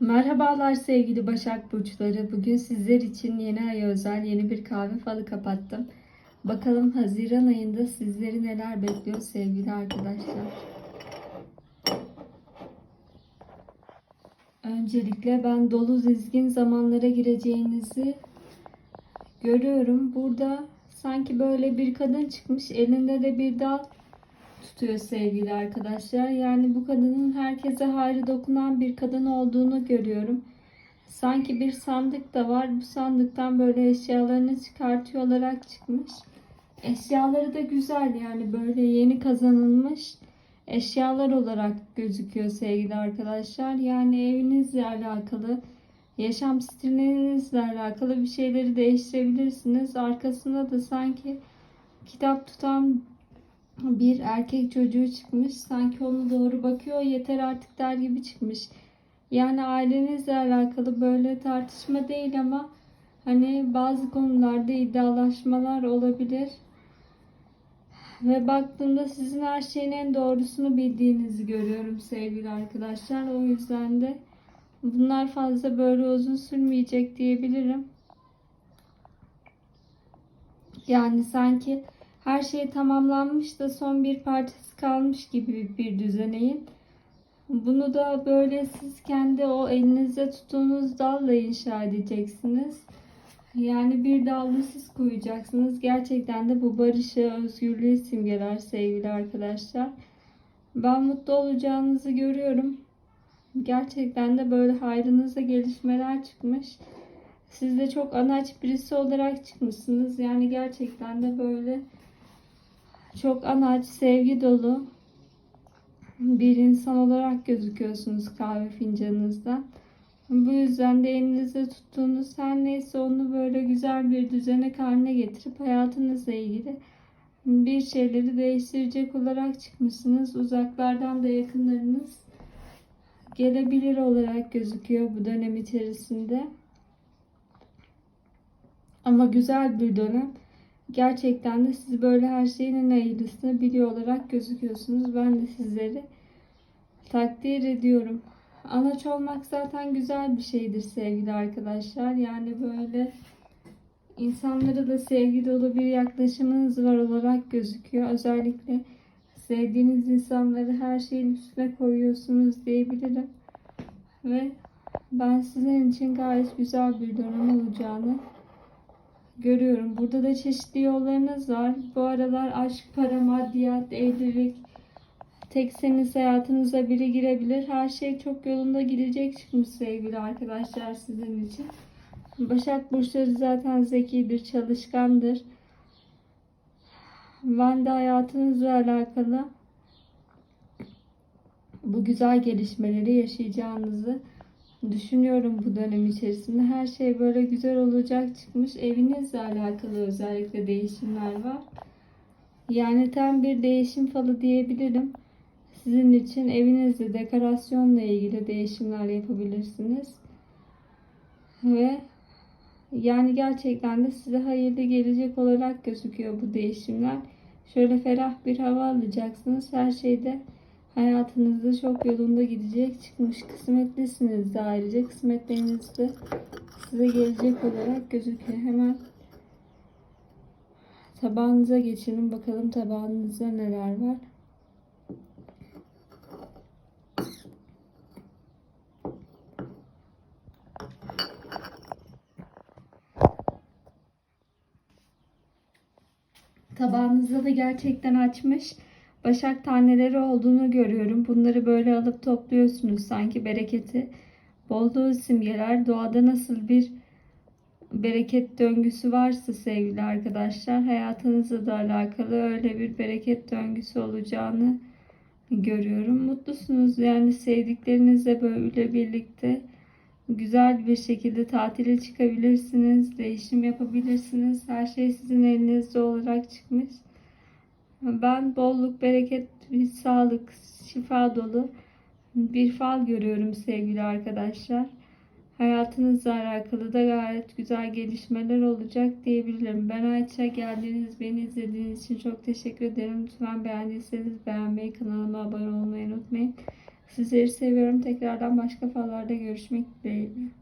Merhabalar sevgili Başak Burçları. Bugün sizler için yeni aya özel yeni bir kahve falı kapattım. Bakalım Haziran ayında sizleri neler bekliyor sevgili arkadaşlar. Öncelikle ben dolu dizgin zamanlara gireceğinizi görüyorum. Burada sanki böyle bir kadın çıkmış. Elinde de bir dal tutuyor sevgili arkadaşlar. Yani bu kadının herkese hayrı dokunan bir kadın olduğunu görüyorum. Sanki bir sandık da var. Bu sandıktan böyle eşyalarını çıkartıyor olarak çıkmış. Eşyaları da güzel yani böyle yeni kazanılmış eşyalar olarak gözüküyor sevgili arkadaşlar. Yani evinizle alakalı, yaşam stilinizle alakalı bir şeyleri değiştirebilirsiniz. Arkasında da sanki kitap tutan bir erkek çocuğu çıkmış. Sanki onu doğru bakıyor. Yeter artık der gibi çıkmış. Yani ailenizle alakalı böyle tartışma değil ama hani bazı konularda iddialaşmalar olabilir. Ve baktığımda sizin her şeyin en doğrusunu bildiğinizi görüyorum sevgili arkadaşlar. O yüzden de bunlar fazla böyle uzun sürmeyecek diyebilirim. Yani sanki her şey tamamlanmış da son bir parçası kalmış gibi bir düzeneyin. Bunu da böyle siz kendi o elinizde tuttuğunuz dalla inşa edeceksiniz. Yani bir dallı siz koyacaksınız. Gerçekten de bu barışı, özgürlüğü simgeler sevgili arkadaşlar. Ben mutlu olacağınızı görüyorum. Gerçekten de böyle hayrınıza gelişmeler çıkmış. Siz de çok anaç birisi olarak çıkmışsınız. Yani gerçekten de böyle çok anaç, sevgi dolu bir insan olarak gözüküyorsunuz kahve fincanınızdan. Bu yüzden de elinizde tuttuğunuz her neyse onu böyle güzel bir düzene haline getirip hayatınızla ilgili bir şeyleri değiştirecek olarak çıkmışsınız. Uzaklardan da yakınlarınız gelebilir olarak gözüküyor bu dönem içerisinde. Ama güzel bir dönem. Gerçekten de siz böyle her şeyin en hayırlısını biliyor olarak gözüküyorsunuz. Ben de sizleri takdir ediyorum. Anaç olmak zaten güzel bir şeydir sevgili arkadaşlar. Yani böyle insanlara da sevgi dolu bir yaklaşımınız var olarak gözüküyor. Özellikle sevdiğiniz insanları her şeyin üstüne koyuyorsunuz diyebilirim. Ve ben sizin için gayet güzel bir dönem olacağını görüyorum. Burada da çeşitli yollarınız var. Bu aralar aşk, para, maddiyat, evlilik, tekseniz hayatınıza biri girebilir. Her şey çok yolunda gidecek çıkmış sevgili arkadaşlar sizin için. Başak Burçları zaten zekidir, çalışkandır. Ben de hayatınızla alakalı bu güzel gelişmeleri yaşayacağınızı düşünüyorum bu dönem içerisinde. Her şey böyle güzel olacak çıkmış. Evinizle alakalı özellikle değişimler var. Yani tam bir değişim falı diyebilirim. Sizin için evinizde dekorasyonla ilgili değişimler yapabilirsiniz. Ve yani gerçekten de size hayırlı gelecek olarak gözüküyor bu değişimler. Şöyle ferah bir hava alacaksınız. Her şeyde hayatınızda çok yolunda gidecek çıkmış. Kısmetlisiniz de ayrıca. Kısmetleriniz de size gelecek olarak gözüküyor. Hemen tabağınıza geçelim. Bakalım tabağınızda neler var. Tabağınızda da gerçekten açmış başak taneleri olduğunu görüyorum. Bunları böyle alıp topluyorsunuz sanki bereketi. Bolluğu simgeler doğada nasıl bir bereket döngüsü varsa sevgili arkadaşlar hayatınızla da alakalı öyle bir bereket döngüsü olacağını görüyorum. Mutlusunuz yani sevdiklerinizle böyle birlikte güzel bir şekilde tatile çıkabilirsiniz, değişim yapabilirsiniz. Her şey sizin elinizde olarak çıkmış. Ben bolluk, bereket, sağlık, şifa dolu bir fal görüyorum sevgili arkadaşlar. Hayatınızla alakalı da gayet güzel gelişmeler olacak diyebilirim. Ben Ayça geldiğiniz, beni izlediğiniz için çok teşekkür ederim. Lütfen beğendiyseniz beğenmeyi, kanalıma abone olmayı unutmayın. Sizleri seviyorum. Tekrardan başka fallarda görüşmek dileğiyle.